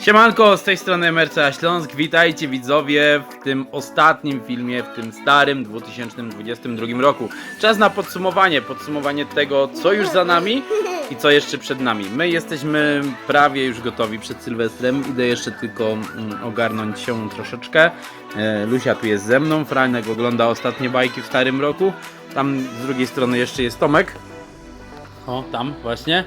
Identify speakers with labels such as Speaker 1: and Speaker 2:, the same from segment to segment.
Speaker 1: Siemanko, z tej strony MRCA Śląsk, witajcie widzowie w tym ostatnim filmie, w tym starym 2022 roku. Czas na podsumowanie, podsumowanie tego co już za nami i co jeszcze przed nami. My jesteśmy prawie już gotowi przed Sylwestrem, idę jeszcze tylko mm, ogarnąć się troszeczkę. E, Lusia tu jest ze mną, Franek ogląda ostatnie bajki w starym roku. Tam z drugiej strony jeszcze jest Tomek. O, tam właśnie.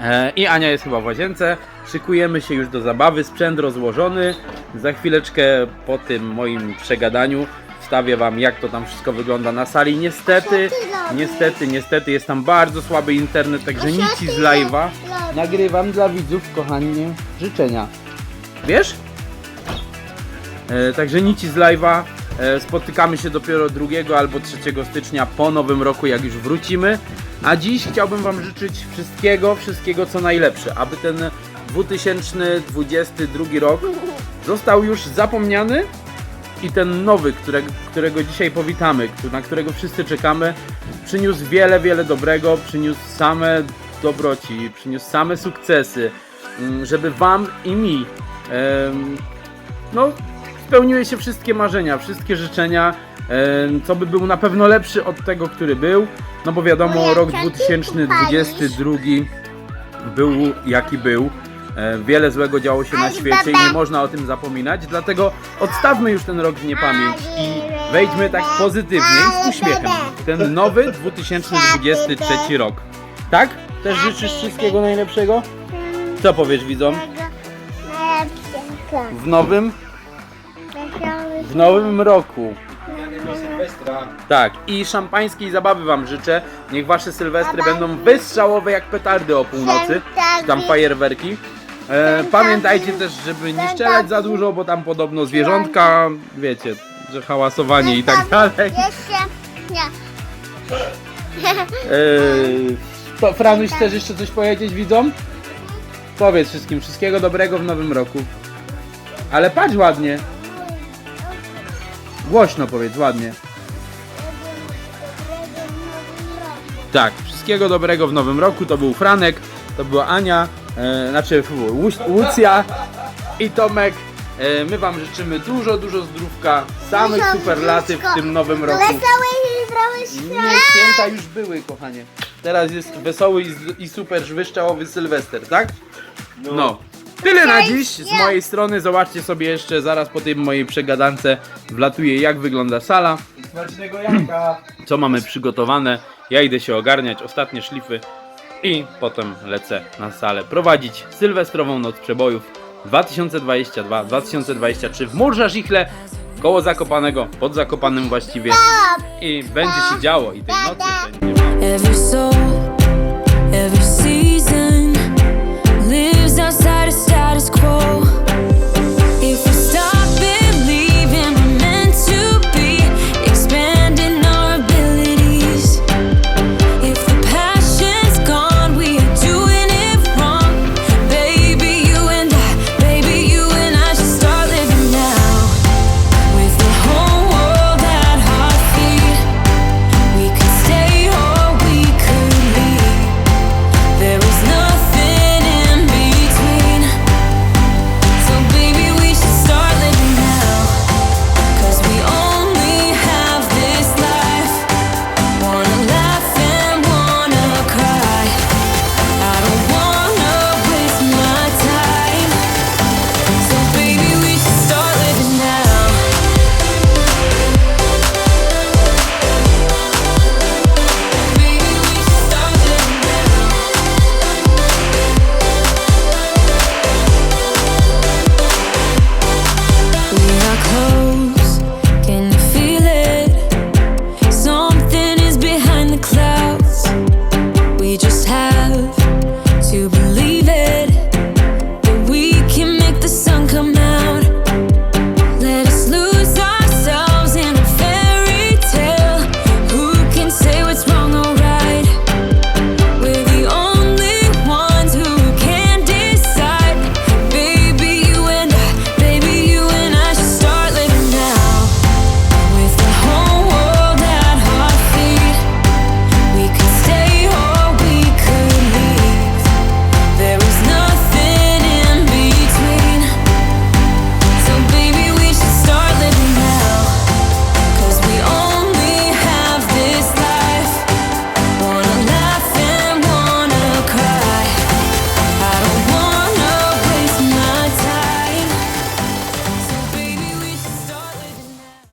Speaker 1: E, I Ania jest chyba w łazience. Szykujemy się już do zabawy. Sprzęt rozłożony. Za chwileczkę po tym moim przegadaniu wstawię wam jak to tam wszystko wygląda na sali. Niestety, niestety, niestety jest tam bardzo słaby internet, także nic z live'a. Nagrywam dla widzów, kochani, życzenia. Wiesz? E, także nic z live'a. E, spotykamy się dopiero 2 albo 3 stycznia po nowym roku, jak już wrócimy. A dziś chciałbym Wam życzyć wszystkiego, wszystkiego co najlepsze, aby ten 2022 rok został już zapomniany i ten nowy, które, którego dzisiaj powitamy, na którego wszyscy czekamy, przyniósł wiele, wiele dobrego, przyniósł same dobroci, przyniósł same sukcesy, mm, żeby Wam i mi no, spełniły się wszystkie marzenia, wszystkie życzenia, co by był na pewno lepszy od tego, który był, no bo wiadomo, rok
Speaker 2: ciotki
Speaker 1: 2022 był jaki był. E, Wiele złego działo się na świecie i nie można o tym zapominać, dlatego odstawmy już ten rok w niepamięć i wejdźmy tak pozytywnie i z uśmiechem w ten nowy 2023 rok. Tak? Też życzysz wszystkiego najlepszego? Co powiesz widzom? W nowym, w nowym roku.
Speaker 3: Sylwestra.
Speaker 1: Tak, i szampańskiej zabawy wam życzę. Niech wasze sylwestry będą wystrzałowe jak petardy o północy, czy tam fajerwerki. E, pamiętajcie też, żeby nie strzelać za dużo, bo tam podobno zwierzątka, wiecie, że hałasowanie i tak dalej.
Speaker 2: Jeszcze nie.
Speaker 1: E, to Franuś, chcesz jeszcze coś powiedzieć widzom? Powiedz wszystkim, wszystkiego dobrego w nowym roku. Ale patrz ładnie. Głośno powiedz, ładnie. Tak, wszystkiego dobrego w nowym roku. To był Franek, to była Ania, e, znaczy fu, Łu- Łucja i Tomek. E, my Wam życzymy dużo, dużo zdrówka, samych
Speaker 2: Dużo
Speaker 1: superlatyw w tym nowym roku.
Speaker 2: Wesoły i zdrowy
Speaker 1: Nie,
Speaker 2: świat.
Speaker 1: święta już były, kochanie. Teraz jest wesoły i, z- i super wyszczałowy Sylwester, tak? No. Tyle na dziś z mojej strony. Zobaczcie sobie jeszcze zaraz po tej mojej przegadance wlatuje jak wygląda sala,
Speaker 3: Smacznego jajka.
Speaker 1: co mamy przygotowane. Ja idę się ogarniać, ostatnie szlify i potem lecę na salę prowadzić sylwestrową noc przebojów 2022-2023 w Murża-Żichle koło Zakopanego, pod Zakopanem właściwie i będzie się działo i tej nocy będzie